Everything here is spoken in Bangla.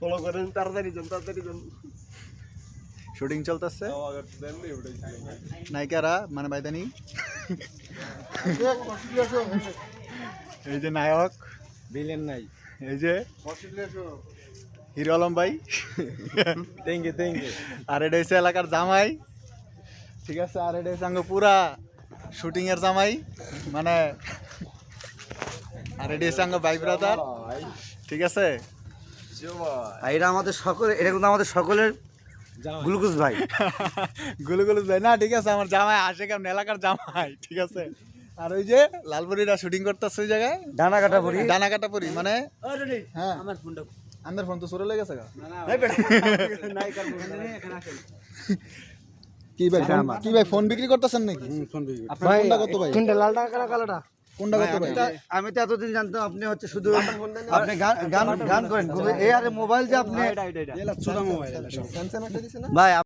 ফলো করেন তাড়াতাড়ি যান তাড়াতাড়ি যান। শুটিং চলতেছে। নায়িকারা মানে বাইদানি এই যে নায়ক। বিলেন নাই। এই যে হিরো আলম ভাই। থ্যাংক ইউ থ্যাংক ইউ আর এটা হচ্ছে এলাকার জামাই। ঠিক আছে আর এটা হচ্ছে আঙ্গ পুরা শুটিং এর জামাই। মানে আর এটা হচ্ছে আঙ্গ ভাই ব্রাদার ঠিক আছে? আর এটা আমাদের সকলে এটা কিন্তু আমাদের সকলের গ্লুকোজ ভাই। গুলো গুলো যায় না ঠিক আছে আমার জামাই আসে কেমন? এলাকার জামাই ঠিক আছে? আর ওই যে লালপুরিরা শুটিং করতেছে ওই জায়গায়? ডানা কাটা পরি। ডানা কাটা পরি মানে? হ্যাঁ। আমার ফোন তো সরে লেগেছে গা। কি ভাই ফোন- কি ভাই ফোন বিক্রি করতেছেন নাকি? আপনার ফোনটা কত ভাই? কোনটা লাল টাকা কালা কালাটা কোনটা আমি তো এতদিন জানতাম আপনি হচ্ছে শুধু আপনি গান গান গান করেন। এই আরে মোবাইল যে আপনি ভাই